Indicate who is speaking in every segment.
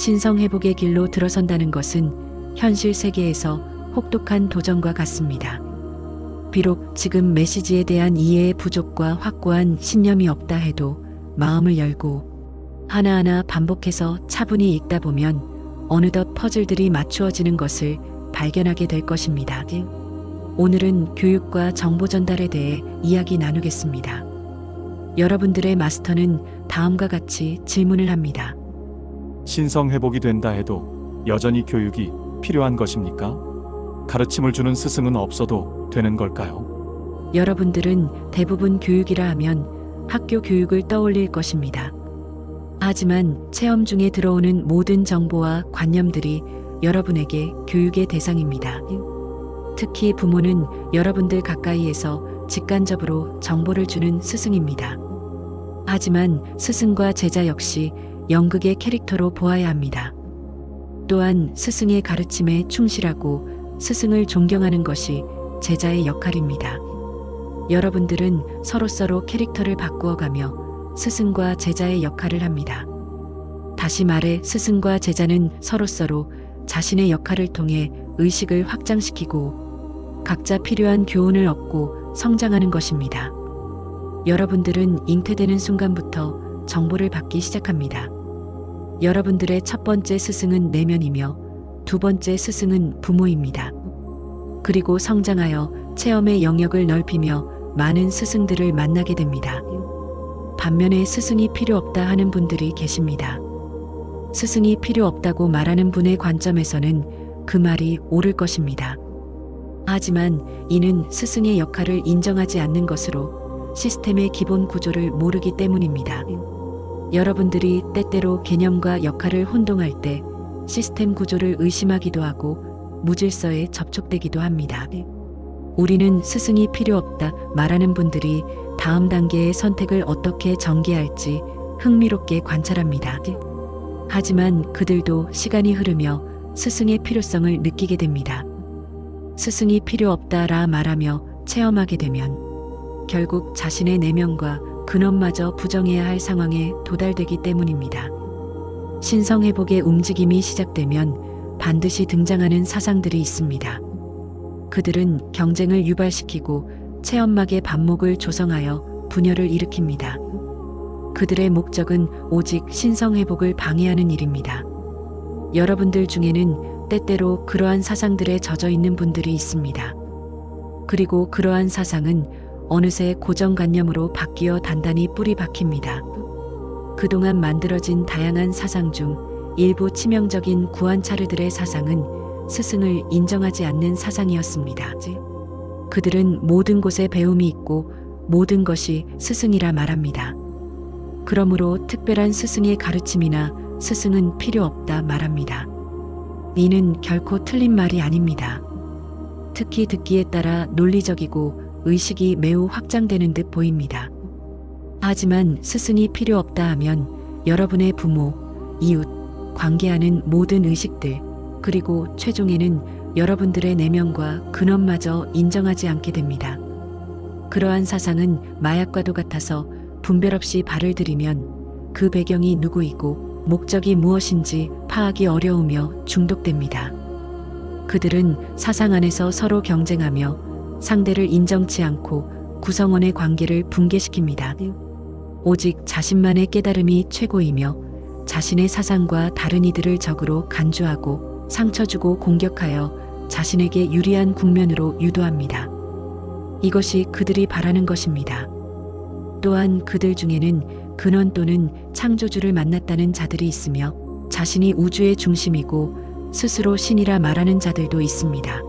Speaker 1: 신성회복의 길로 들어선다는 것은 현실 세계에서 혹독한 도전과 같습니다. 비록 지금 메시지에 대한 이해의 부족과 확고한 신념이 없다 해도 마음을 열고 하나하나 반복해서 차분히 읽다 보면 어느덧 퍼즐들이 맞추어지는 것을 발견하게 될 것입니다. 오늘은 교육과 정보 전달에 대해 이야기 나누겠습니다. 여러분들의 마스터는 다음과 같이 질문을 합니다.
Speaker 2: 신성 회복이 된다 해도 여전히 교육이 필요한 것입니까? 가르침을 주는 스승은 없어도 되는 걸까요?
Speaker 1: 여러분들은 대부분 교육이라 하면 학교 교육을 떠올릴 것입니다. 하지만 체험 중에 들어오는 모든 정보와 관념들이 여러분에게 교육의 대상입니다. 특히 부모는 여러분들 가까이에서 직간접으로 정보를 주는 스승입니다. 하지만 스승과 제자 역시 연극의 캐릭터로 보아야 합니다. 또한 스승의 가르침에 충실하고 스승을 존경하는 것이 제자의 역할입니다. 여러분들은 서로서로 캐릭터를 바꾸어가며 스승과 제자의 역할을 합니다. 다시 말해 스승과 제자는 서로서로 자신의 역할을 통해 의식을 확장시키고 각자 필요한 교훈을 얻고 성장하는 것입니다. 여러분들은 잉태되는 순간부터 정보를 받기 시작합니다. 여러분들의 첫 번째 스승은 내면이며 두 번째 스승은 부모입니다. 그리고 성장하여 체험의 영역을 넓히며 많은 스승들을 만나게 됩니다. 반면에 스승이 필요 없다 하는 분들이 계십니다. 스승이 필요 없다고 말하는 분의 관점에서는 그 말이 옳을 것입니다. 하지만 이는 스승의 역할을 인정하지 않는 것으로 시스템의 기본 구조를 모르기 때문입니다. 여러분들이 때때로 개념과 역할을 혼동할 때 시스템 구조를 의심하기도 하고 무질서에 접촉되기도 합니다. 우리는 스승이 필요 없다 말하는 분들이 다음 단계의 선택을 어떻게 전개할지 흥미롭게 관찰합니다. 하지만 그들도 시간이 흐르며 스승의 필요성을 느끼게 됩니다. 스승이 필요 없다라 말하며 체험하게 되면 결국 자신의 내면과 근원마저 부정해야 할 상황에 도달되기 때문입니다. 신성회복의 움직임이 시작되면 반드시 등장하는 사상들이 있습니다. 그들은 경쟁을 유발시키고 체험막의 반목을 조성하여 분열을 일으킵니다. 그들의 목적은 오직 신성회복을 방해하는 일입니다. 여러분들 중에는 때때로 그러한 사상들에 젖어 있는 분들이 있습니다. 그리고 그러한 사상은 어느새 고정관념으로 바뀌어 단단히 뿌리 박힙니다. 그동안 만들어진 다양한 사상 중 일부 치명적인 구안차르들의 사상은 스승을 인정하지 않는 사상이었습니다. 그들은 모든 곳에 배움이 있고 모든 것이 스승이라 말합니다. 그러므로 특별한 스승의 가르침이나 스승은 필요 없다 말합니다. 이는 결코 틀린 말이 아닙니다. 특히 듣기에 따라 논리적이고 의식이 매우 확장되는 듯 보입니다. 하지만 스승이 필요 없다 하면 여러분의 부모, 이웃, 관계하는 모든 의식들, 그리고 최종에는 여러분들의 내면과 근원마저 인정하지 않게 됩니다. 그러한 사상은 마약과도 같아서 분별 없이 발을 들이면 그 배경이 누구이고 목적이 무엇인지 파악이 어려우며 중독됩니다. 그들은 사상 안에서 서로 경쟁하며 상대를 인정치 않고 구성원의 관계를 붕괴시킵니다. 오직 자신만의 깨달음이 최고이며 자신의 사상과 다른 이들을 적으로 간주하고 상처 주고 공격하여 자신에게 유리한 국면으로 유도합니다. 이것이 그들이 바라는 것입니다. 또한 그들 중에는 근원 또는 창조주를 만났다는 자들이 있으며 자신이 우주의 중심이고 스스로 신이라 말하는 자들도 있습니다.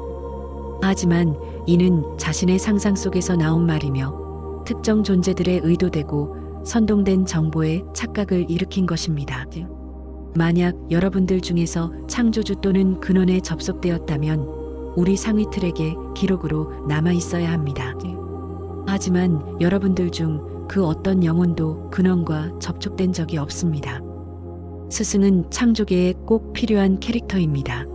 Speaker 1: 하지만 이는 자신의 상상 속에서 나온 말이며 특정 존재들의 의도되고 선동된 정보에 착각을 일으킨 것입니다. 만약 여러분들 중에서 창조주 또는 근원에 접속되었다면 우리 상위 트랙에 기록으로 남아 있어야 합니다. 하지만 여러분들 중 그 어떤 영혼도 근원과 접촉된 적이 없습니다. 스승은 창조계에 꼭 필요한 캐릭터입니다.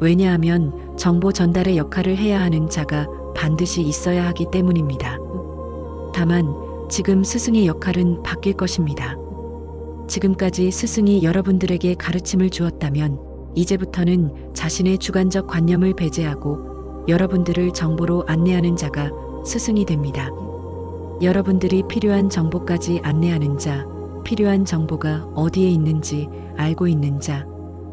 Speaker 1: 왜냐하면 정보 전달의 역할을 해야 하는 자가 반드시 있어야 하기 때문입니다. 다만 지금 스승의 역할은 바뀔 것입니다. 지금까지 스승이 여러분들에게 가르침을 주었다면 이제부터는 자신의 주관적 관념을 배제하고 여러분들을 정보로 안내하는 자가 스승이 됩니다. 여러분들이 필요한 정보까지 안내하는 자, 필요한 정보가 어디에 있는지 알고 있는 자,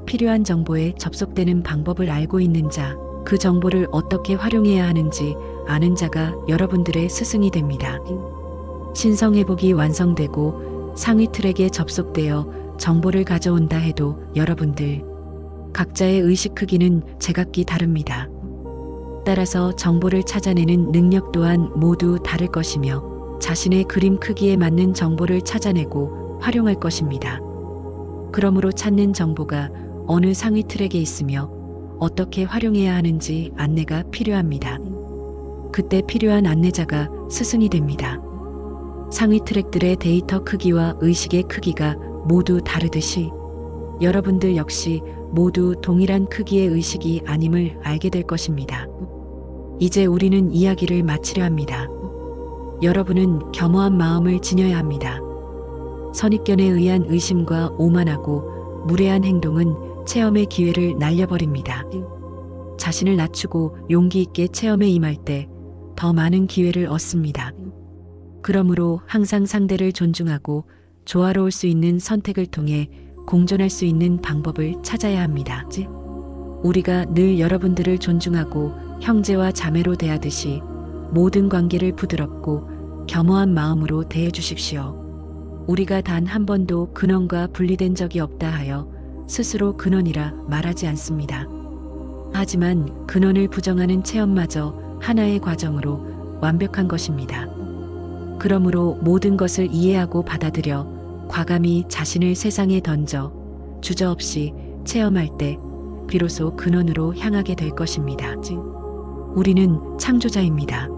Speaker 1: 필요한 정보에 접속되는 방법을 알고 있는 자, 그 정보를 어떻게 활용해야 하는지 아는 자가 여러분들의 스승이 됩니다. 신성회복이 완성되고 상위 트랙에 접속되어 정보를 가져온다 해도 여러분들 각자의 의식 크기는 제각기 다릅니다. 따라서 정보를 찾아내는 능력 또한 모두 다를 것이며 자신의 그림 크기에 맞는 정보를 찾아내고 활용할 것입니다. 그러므로 찾는 정보가 어느 상위 트랙에 있으며 어떻게 활용해야 하는지 안내가 필요합니다. 그때 필요한 안내자가 스승이 됩니다. 상위 트랙들의 데이터 크기와 의식의 크기가 모두 다르듯이 여러분들 역시 모두 동일한 크기의 의식이 아님을 알게 될 것입니다. 이제 우리는 이야기를 마치려 합니다. 여러분은 겸허한 마음을 지녀야 합니다. 선입견에 의한 의심과 오만하고 무례한 행동은 체험의 기회를 날려버립니다. 자신을 낮추고 용기 있게 체험에 임할 때 더 많은 기회를 얻습니다. 그러므로 항상 상대를 존중하고 조화로울 수 있는 선택을 통해 공존할 수 있는 방법을 찾아야 합니다. 우리가 늘 여러분들을 존중하고 형제와 자매로 대하듯이 모든 관계를 부드럽고 겸허한 마음으로 대해 주십시오. 우리가 단 한 번도 근원과 분리된 적이 없다 하여 스스로 근원이라 말하지 않습니다. 하지만 근원을 부정하는 체험마저 하나의 과정으로 완벽한 것입니다. 그러므로 모든 것을 이해하고 받아들여 과감히 자신을 세상에 던져 주저없이 체험할 때 비로소 근원으로 향하게 될 것입니다. 우리는 창조자입니다.